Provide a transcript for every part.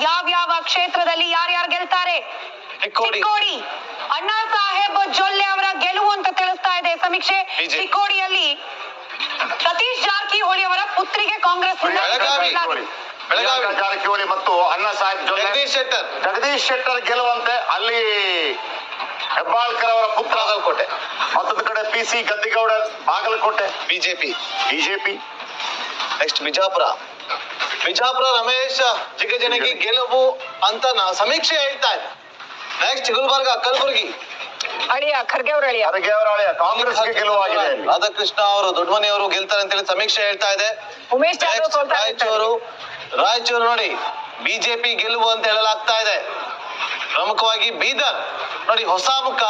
ಯಾವ್ಯಾವ ಕ್ಷೇತ್ರದಲ್ಲಿ ಯಾರ್ಯಾರು ಗೆಲ್ತಾರೆ? ಚಿಕ್ಕೋಡಿ. ಅಣ್ಣಾ ಸಾಹೇಬ್ ಜೊಲ್ಲೆ ಅವರ ಗೆಲುವು ಅಂತ ತಿಳಿಸ್ತಾ ಇದೆ. ಸಮೀಕ್ಷೆ. ಚಿಕ್ಕೋಡಿಯಲ್ಲಿ ಸತೀಶ್ ಜಾರಕಿಹೊಳಿ ಅವರ ಪುತ್ರಿಗೆ ಕಾಂಗ್ರೆಸ್ ಬೆಳಗಾವಿ. ಬೆಳಗಾವಿ. ಪ್ರಿಯಾಂಕಾ ಜಾರಕಿಹೊಳಿ ಮತ್ತು ಅಣ್ಣಾ ಸಾಹೇಬ್ ಜೊಲ್ಲೆ. ಜಗದೀಶ್ ಶೆಟ್ಟರ್. ಜಗದೀಶ್ ಶೆಟ್ಟರ್ ಗೆಲುವಂತೆ ಅಲ್ಲಿ ಹೆಬ್ಬಾಳ್ಕರ್ ಅವರ ಪುತ್ರ ಬಾಗಲಕೋಟೆ ಮತ್ತೊಂದು ಕಡೆ P C Gaddigoudar Bagalkot. BJP. BJP. Next Bijapur. Bijapur Ramesh Jigajinagi ಗೆಲುವು ಅಂತ ಸಮೀಕ್ಷೆ ಹೇಳ್ತಾ ಇದೆ ನೆಕ್ಸ್ಟ್ ಗುಲ್ಬರ್ಗ ಕಲಬುರಗಿ. ಅಳಿಯ ಖರ್ಗೆ ಅವರ ಅಳಿಯ. ಖರ್ಗೆ ಅವರ ಅಳಿಯ ಕಾಂಗ್ರೆಸ್ ಗೆಲುವಾಗಿದೆ. ರಾಧಾಕೃಷ್ಣ ಅವರು ದೊಡ್ಡಮನಿ ಅವರು ಗೆಲ್ತಾರೆ ಅಂತ ಹೇಳಿ ಸಮೀಕ್ಷೆ ಹೇಳ್ತಾ ಇದೆ ಉಮೇಶ್ ರಾಯಚೂರು ರಾಯಚೂರು ನೋಡಿ ಬಿಜೆಪಿ ಗೆಲುವು ಅಂತ ಹೇಳಲಾಗ್ತಾ ಇದೆ. ಪ್ರಮುಖವಾಗಿ ಬೀದರ್. ನೋಡಿ ಹೊಸ ಮುಖ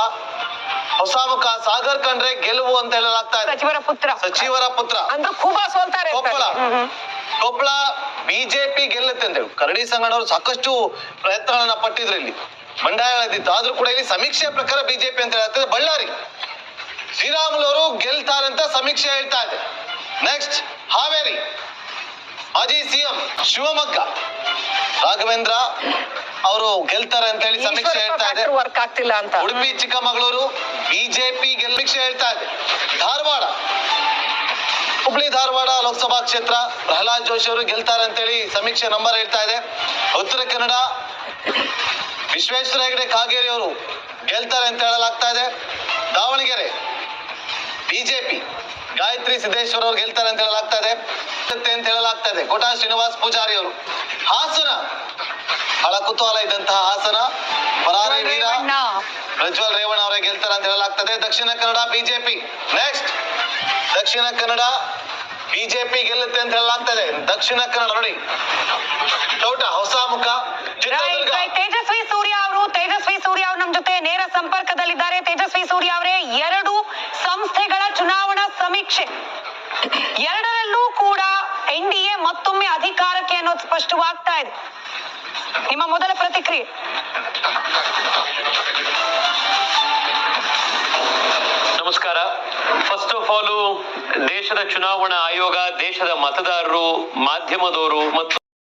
ಹೊಸ ಮುಖ ಸಾಗರ್ ಕಂಡ್ರೆ ಗೆಲುವು ಅಂತ ಹೇಳಲಾಗ್ತಾ ಇದೆ. ಸಚಿವರ ಪುತ್ರ. ಸಚಿವರ ಪುತ್ರ. ಅಂದ್ರೆ ಕೊಪ್ಪಳ. ಕೊಪ್ಪಳ ಬಿಜೆಪಿ ಗೆಲ್ಲುತ್ತೆ ಅಂತ ಹೇಳಿ. ಕರಡಿ ಸಂಗಣ್ಣವರು ಸಾಕಷ್ಟು ಪ್ರಯತ್ನಗಳನ್ನ ಪಟ್ಟಿದ್ರು ಇಲ್ಲಿ. ಬಂಡಾಯ ಎಳೆದಿತ್ತು ಆದ್ರೂ ಕೂಡ ಇಲ್ಲಿ ಸಮೀಕ್ಷೆ ಪ್ರಕಾರ ಬಿಜೆಪಿ ಅಂತ ಹೇಳ್ತಾರೆ ಬಳ್ಳಾರಿ. ಶ್ರೀರಾಮುಲು ಅವರು ಗೆಲ್ತಾರೆ ಅಂತ ಸಮೀಕ್ಷೆ ಹೇಳ್ತಾ ಇದೆ. ನೆಕ್ಸ್ಟ್ ಹಾವೇರಿ. ಮಾಜಿ ಸಿಎಂ ಶಿವಮೊಗ್ಗ. ರಾಘವೇಂದ್ರ ಅವರು ಗೆಲ್ತಾರೆ ಅಂತ ಹೇಳಿ ಸಮೀಕ್ಷೆ ಹೇಳ್ತಾ ಇದೆ. ವರ್ಕ್ ಆಗ್ತಿಲ್ಲ ಅಂತ. ಉಡುಪಿ ಚಿಕ್ಕಮಗಳೂರು ಬಿಜೆಪಿ ಗೆಲ್ಲಿಕ್ಷೆ ಹೇಳ್ತಾ ಇದೆ. ಧಾರವಾಡ ಹುಬ್ಳಿ ಧಾರವಾಡ ಲೋಕಸಭಾ ಕ್ಷೇತ್ರ ಪ್ರಹ್ಲಾದ್ ಜೋಶಿ ಅವರು ಗೆಲ್ತಾರೆ ಅಂತೇಳಿ ಸಮೀಕ್ಷೆ ನಂಬರ್ ಹೇಳ್ತಾ ಇದೆ. ಉತ್ತರ ಕನ್ನಡ ವಿಶ್ವೇಶ್ವರ ಹೆಗಡೆ ಕಾಗೇರಿ ಅವರು ಗೆಲ್ತಾರೆ ಅಂತ ಹೇಳಲಾಗ್ತಾ ಇದೆ. ದಾವಣಗೆರೆ ಬಿಜೆಪಿ ಗಾಯತ್ರಿ ಸಿದ್ದೇಶ್ವರ ಅವರು ಗೆಲ್ತಾರೆ ಅಂತ ಹೇಳಲಾಗ್ತಾ ಇದೆ. ಅಂತ ಹೇಳಲಾಗ್ತಾ ಇದೆ. ಕೋಟಾ ಶ್ರೀನಿವಾಸ್ ಪೂಜಾರಿ ಅವರು. ಹಾಸನ ಬಹಳ ಕುತೂಹಲ ಇದ್ದಂತಹ ಹಾಸನ. ಪರಾರಿ ವೀರ ರೇವಣ್ಣ. ಪ್ರಜ್ವಲ್ ರೇವಣ್ಣ ಅವರೇ ಗೆಲ್ತಾರೆ ಅಂತ ಹೇಳಲಾಗ್ತದೆ Dakshina Kannada BJP. Next Dakshina Kannada BJP ಗೆಲ್ಲುತ್ತೆ ಅಂತ ಹೇಳಲಾಗ್ತದೆ ದಕ್ಷಿಣ ಕನ್ನಡ ನೋಡಿ. ಚೌಟ ಹೊಸ ಮುಖ. ತೇಜಸ್ವಿ ಸೂರ್ಯ ಅವರು, ತೇಜಸ್ವಿ ಸೂರ್ಯ ಅವರು ನಮ್ಮ ಜೊತೆ ನೇರ ಸಂಪರ್ಕದಲ್ಲಿದ್ದಾರೆ. ತೇಜಸ್ವಿ ಸೂರ್ಯ ಅವರೇ, ಎರಡು ಸಂಸ್ಥೆಗಳ ಚುನಾವಣಾ ಸಮೀಕ್ಷೆ. ಎರಡರಲ್ಲೂ ಕೂಡ ಎನ್ ಡಿ ಮತ್ತೊಮ್ಮೆ ಅಧಿಕಾರಕ್ಕೆ ಅನ್ನೋದು ಸ್ಪಷ್ಟವಾಗ್ತಾ ಇದೆ. ನಿಮ್ಮ ಮೊದಲ ಪ್ರತಿಕ್ರಿಯೆ. ದೇಶದ ಚುನಾವಣಾ ಆಯೋಗ ದೇಶದ ಮತದಾರರು ಮಾಧ್ಯಮದವರು ಮತ್ತು